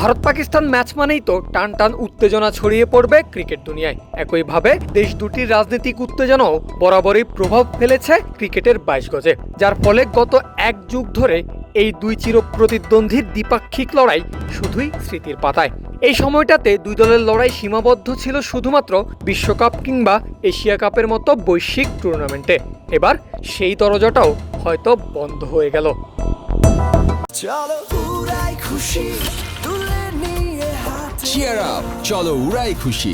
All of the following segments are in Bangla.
ভারত পাকিস্তান ম্যাচ মানেই তো টান টান উত্তেজনা ছড়িয়ে পড়বে ক্রিকেট দুনিয়ায়। একইভাবে দেশ দুটির রাজনৈতিক উত্তেজনাও বরাবরই প্রভাব ফেলেছে ক্রিকেটের বাইশ গজে, যার ফলে গত এক যুগ ধরে এই দুই চির প্রতিদ্বন্দ্বীর দ্বিপাক্ষিক লড়াই শুধুই স্মৃতির পাতায়। এই সময়টাতে দুই দলের লড়াই সীমাবদ্ধ ছিল শুধুমাত্র বিশ্বকাপ কিংবা এশিয়া কাপের মতো বৈশ্বিক টুর্নামেন্টে। এবার সেই দরজাটাও হয়তো বন্ধ হয়ে গেল। খুশি। চিয়ার আপ চলো উড়াই খুশি।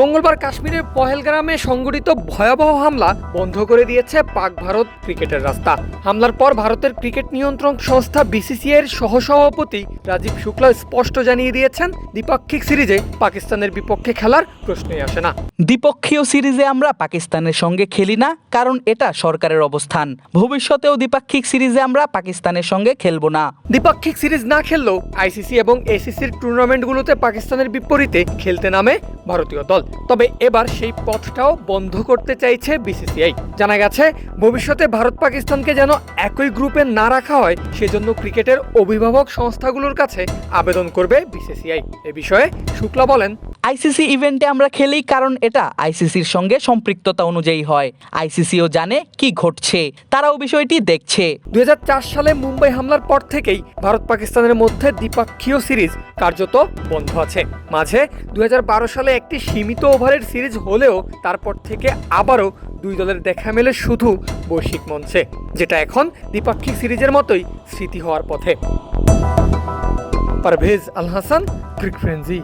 মঙ্গলবার কাশ্মীরের পহেলগ্রামে সংঘটিত ভয়াবহ হামলা বন্ধ করে দিয়েছে পাক ভারত ক্রিকেটের রাস্তা। হামলার পর ভারতের ক্রিকেট নিয়ন্ত্রণ সংস্থা বিসিসিআইয়ের সহসভাপতি রাজীব শুক্লা স্পষ্ট জানিয়ে দিয়েছেন দ্বিপাক্ষিক সিরিজে পাকিস্তানের বিপক্ষে খেলার প্রশ্নই আসে না। দ্বিপক্ষীয় সিরিজে আমরা পাকিস্তানের সঙ্গে খেলি না কারণ এটা সরকারের অবস্থান। ভবিষ্যতেও দ্বিপাক্ষিক সিরিজে আমরা পাকিস্তানের সঙ্গে খেলব না। দ্বিপাক্ষিক সিরিজ না খেললেও আইসিসি এবং এসিসির টুর্নামেন্টগুলোতে পাকিস্তানের বিপরীতে খেলতে নামে ভারতীয় দল। তবে এবার সেই পথটাও বন্ধ করতে চাইছে বিসিসিআই। জানা গেছে, ভবিষ্যতে ভারত পাকিস্তানকে যেন একই গ্রুপে না রাখা হয়, সেজন্য ক্রিকেটের অভিভাবক সংস্থাগুলোর কাছে আবেদন করবে বিসিসিআই। এ বিষয়ে শুক্লা বলেন আইসিসি ইভেন্টে আমরা খেলি কারণ এটা আইসিসির সঙ্গে সম্পৃক্ততা অনুযায়ী হয়। আইসিসিও জানে কি ঘটছে, তারাও বিষয়টি দেখছে। দু হাজার চার সালে মুম্বাই হামলার পর থেকেই ভারত পাকিস্তানের মধ্যে দ্বিপাক্ষীয় সিরিজ কার্যত বন্ধ আছে। মাঝে দু হাজার বারো সালে একটি সীমিত ওভারের সিরিজ হলেও তারপর থেকে আবারও দুই দলের দেখা মেলে শুধু বৈশ্বিক মঞ্চে, যেটা এখন দ্বিপাক্ষিক সিরিজের মতোই স্মৃতি হওয়ার পথে। পারভেজ আল হাসান, ক্রিক ফ্রেন্সি।